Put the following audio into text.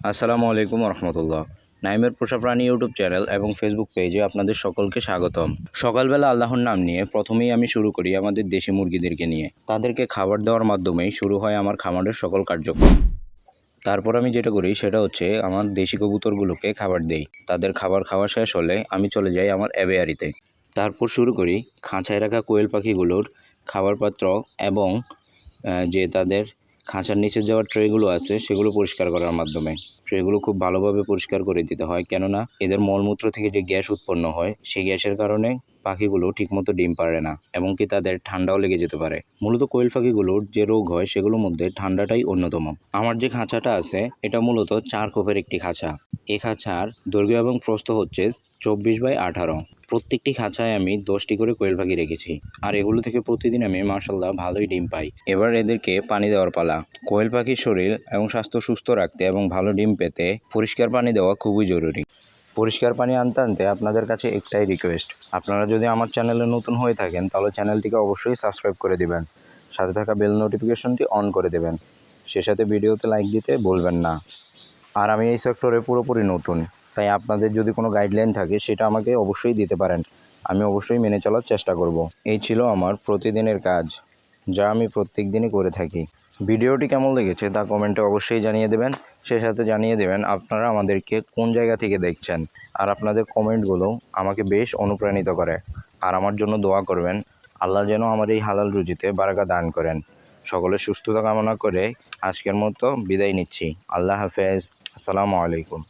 আসসালামু আলাইকুম রহমতুল্লাহ নাইমের পোষা প্রাণী ইউটিউব চ্যানেল এবং ফেসবুক পেজে আপনাদের সকলকে স্বাগতম। সকালবেলা আল্লাহর নাম নিয়ে প্রথমেই আমি শুরু করি আমাদের দেশি মুরগিদেরকে নিয়ে। তাদেরকে খাবার দেওয়ার মাধ্যমেই শুরু হয় আমার খামারের সকল কার্যক্রম। তারপর আমি যেটা করি সেটা হচ্ছে আমার দেশি কবুতরগুলোকে খাবার দেই। তাদের খাবার খাওয়া শেষ হলে আমি চলে যাই আমার অ্যাবেয়ারিতে তারপর শুরু করি খাঁচায় রাখা কোয়েল পাখিগুলোর খাবার পাত্র এবং যে তাদের খাঁচার নিচে যাওয়ার ট্রেগুলো আছে, সেগুলো পরিষ্কার করার মাধ্যমে। ট্রেগুলো খুব ভালোভাবে পরিষ্কার করে দিতে হয়, কেননা এদের মলমূত্র থেকে যে গ্যাস উৎপন্ন হয়, সেই গ্যাসের কারণে পাখিগুলো ঠিকমতো ডিম পারে না এবং কি তাদের ঠান্ডাও লেগে যেতে পারে। মূলত কোয়েল পাখিগুলোর যে রোগ হয়, সেগুলোর মধ্যে ঠান্ডাটাই অন্যতম। আমার যে খাঁচাটা আছে, এটা মূলত চার খোপের একটি খাঁচা। এই খাঁচার দৈর্ঘ্য এবং প্রস্থ হচ্ছে চব্বিশ বাই আঠারো। প্রত্যেকটি খাঁচায় আমি দশটি করে কোয়েল পাখি রেখেছি। আর এগুলো থেকে প্রতিদিন আমি মার্শাল্লাহ ভালোই ডিম পাই। এবার এদেরকে পানি দেওয়ার পালা। কোয়েল পাখির শরীর এবং স্বাস্থ্য সুস্থ রাখতে এবং ভালো ডিম পেতে পরিষ্কার পানি দেওয়া খুবই জরুরি। পরিষ্কার পানি আনতে আনতে আপনাদের কাছে একটাই রিকোয়েস্ট আপনারা যদি আমার চ্যানেলে নতুন হয়ে থাকেন, তাহলে চ্যানেলটিকে অবশ্যই সাবস্ক্রাইব করে দিবেন। সাথে থাকা বেল নোটিফিকেশনটি অন করে দেবেন। সে সাথে ভিডিওতে লাইক দিতে বলবেন না। আর আমি এই সেক্টরে পুরোপুরি নতুন। তাই আপনাদের যদি কোনো গাইডলাইন থাকে, সেটা আমাকে অবশ্যই দিতে পারেন। আমি অবশ্যই মেনে চলার চেষ্টা করব। এই ছিল আমার প্রতিদিনের কাজ, যা আমি প্রত্যেক দিনই করে থাকি। ভিডিওটি কেমন লেগেছে তা কমেন্টে অবশ্যই জানিয়ে দেবেন। সে সাথে জানিয়ে দেবেন আপনারা আমাদেরকে কোন জায়গা থেকে দেখছেন। আর আপনাদের কমেন্টগুলো আমাকে বেশ অনুপ্রাণিত করে। আর আমার জন্য দোয়া করবেন, আল্লাহ যেন আমার এই হালাল রুজিতে বারাকা দান করেন। সকলের সুস্থতা কামনা করে আজকের মতো বিদায় নিচ্ছি। আল্লাহ হাফেজ। আসসালামু আলাইকুম।